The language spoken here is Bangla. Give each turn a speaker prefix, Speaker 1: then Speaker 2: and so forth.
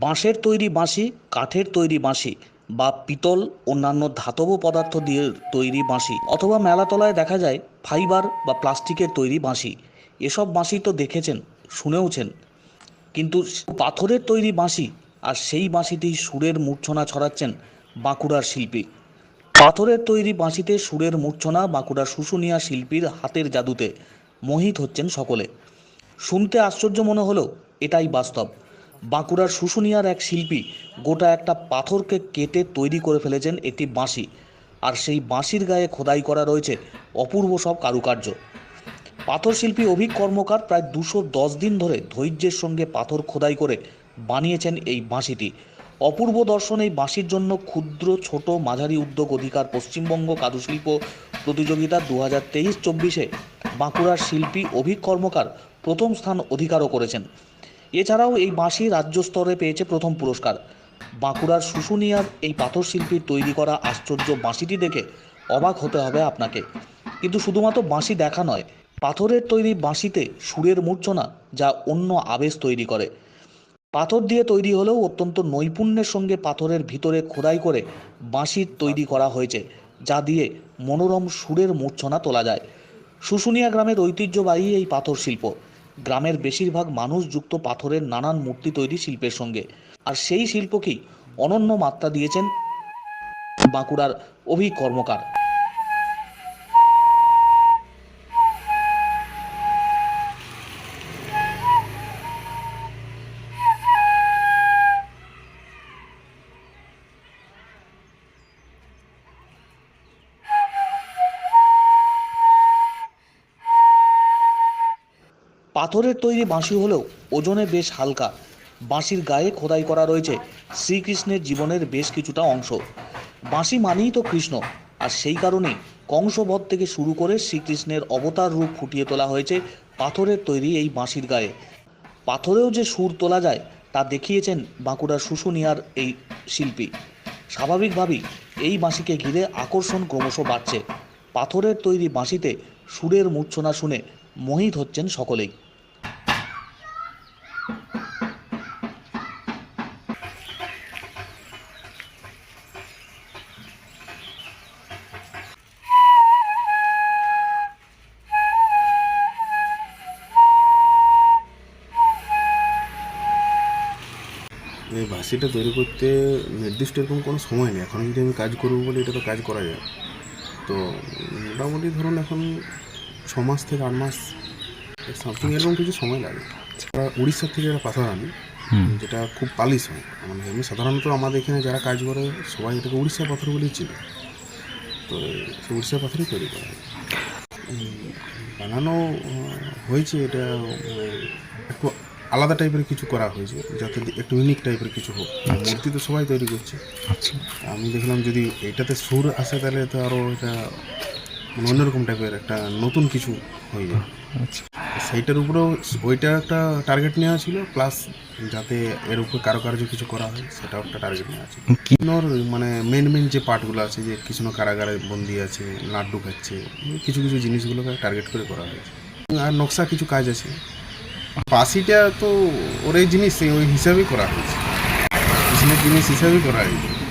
Speaker 1: বাঁশের তৈরি বাঁশি, কাঠের তৈরি বাঁশি বা পিতল, অন্যান্য ধাতব পদার্থ দিয়ে তৈরি বাঁশি অথবা মেলাতলায় দেখা যায় ফাইবার বা প্লাস্টিকের তৈরি বাঁশি। এসব বাঁশি তো দেখেছেন, শুনেওছেন। কিন্তু পাথরের তৈরি বাঁশি আর সেই বাঁশিতেই সুরের মূর্ছনা ছড়াচ্ছেন বাঁকুড়ার শিল্পী। পাথরের তৈরি বাঁশিতে সুরের মূর্ছনা বাঁকুড়ার শুশুনিয়া শিল্পীর হাতের জাদুতে মোহিত হচ্ছেন সকলে। শুনতে আশ্চর্য মনে হলেও এটাই বাস্তব। বাঁকুড়ার শুশুনিয়ার এক শিল্পী গোটা একটা পাথরকে কেটে তৈরি করে ফেলেছেন একটি বাঁশি। আর সেই বাঁশির গায়ে খোদাই করা রয়েছে অপূর্ব সব কারুকার্য। পাথর শিল্পী অভিক কর্মকার প্রায় দুশো দশ দিন ধরে ধৈর্যের সঙ্গে পাথর খোদাই করে বানিয়েছেন এই বাঁশিটি। অপূর্ব দর্শন এই বাঁশির জন্য ক্ষুদ্র, ছোট, মাঝারি উদ্যোগ অধিকার পশ্চিমবঙ্গ কারুশিল্প প্রতিযোগিতা দু হাজার তেইশ চব্বিশে বাঁকুড়ার শিল্পী অভিক কর্মকার প্রথম স্থান অধিকারও করেছেন। এছাড়াও এই বাঁশি রাজ্য স্তরে পেয়েছে প্রথম পুরস্কার। বাঁকুড়ার শুশুনিয়ার এই পাথর শিল্পীর তৈরি করা আশ্চর্য বাঁশিটি দেখে অবাক হতে হবে আপনাকে। কিন্তু শুধুমাত্র বাঁশি দেখা নয়, পাথরের তৈরি বাঁশিতে সুরের মূর্ছনা যা অন্য আবেশ তৈরি করে। পাথর দিয়ে তৈরি হলেও অত্যন্ত নৈপুণ্যের সঙ্গে পাথরের ভিতরে খোদাই করে বাঁশির তৈরি করা হয়েছে, যা দিয়ে মনোরম সুরের মূর্ছনা তোলা যায়। শুশুনিয়া গ্রামের ঐতিহ্যবাহী এই পাথর শিল্প। গ্রামের বেশিরভাগ মানুষ যুক্ত পাথরের নানান মূর্তি তৈরি শিল্পের সঙ্গে। আর সেই শিল্পকেই অনন্য মাত্রা দিয়েছেন বাঁকুড়ার অভিকর্মকার। কর্মকার পাথরের তৈরি বাঁশি হলেও ওজনে বেশ হালকা। বাঁশির গায়ে খোদাই করা রয়েছে শ্রীকৃষ্ণের জীবনের বেশ কিছুটা অংশ। বাঁশি মানেই তো কৃষ্ণ, আর সেই কারণেই কংসবধ থেকে শুরু করে শ্রীকৃষ্ণের অবতার রূপ ফুটিয়ে তোলা হয়েছে পাথরের তৈরি এই বাঁশির গায়ে। পাথরেও যে সুর তোলা যায়, তা দেখিয়েছেন বাঁকুড়ার শুশুনিয়ার এই শিল্পী। স্বাভাবিকভাবেই এই বাঁশিকে ঘিরে আকর্ষণ ক্রমশ বাড়ছে। পাথরের তৈরি বাঁশিতে সুরের মূর্ছনা শুনে মোহিত হচ্ছেন সকলেই।
Speaker 2: এই বাসিটা তৈরি করতে নির্দিষ্ট এরকম কোনো সময় নেই। এখন যদি আমি কাজ করব বলে এটা তো কাজ করা যায়। তো মোটামুটি ধরুন এখন ছ মাস থেকে আট মাস সামথিং এরকম কিছু সময় লাগে। উড়িষ্যার থেকে একটা পাথর আনি যেটা খুব পালিশ হয়। মানে এমনি সাধারণত আমাদের এখানে যারা কাজ করে সবাই এটাকে উড়িষ্যার পাথর বলেই চিনে। তো সেই উড়িষ্যার পাথরই তৈরি করা বানানো হয়েছে এটা একটু আলাদা টাইপের কিছু করা হয়েছে যাতে একটু ইউনিক টাইপের কিছু হোক। মূর্তি তো সবাই তৈরি করছে।
Speaker 3: আচ্ছা।
Speaker 2: আমি দেখলাম যদি এটাতে সুর আসে তাহলে তো আরও এটা মানে অন্যরকম টাইপের একটা নতুন কিছু হয়ে যায়।
Speaker 3: আচ্ছা।
Speaker 2: সেইটার উপরেও ওইটা একটা টার্গেট নেওয়া ছিল প্লাস যাতে এর উপরে কারুকার্য কিছু করা হয় সেটাও একটা টার্গেট নেওয়া আছে কৃষ্ণর মানে মেন মেন যে পার্টগুলো আছে যে কৃষ্ণ কারাগারে বন্দি আছে লাড্ডু খাচ্ছে কিছু কিছু জিনিসগুলোকে টার্গেট করে করা হয়েছে। আর নকশা কিছু কাজ আছে বাসিটা তো ওর জিনিস ওই হিসাবেই করা হয়েছে। জিনিস হিসাবেই করা হয়েছে।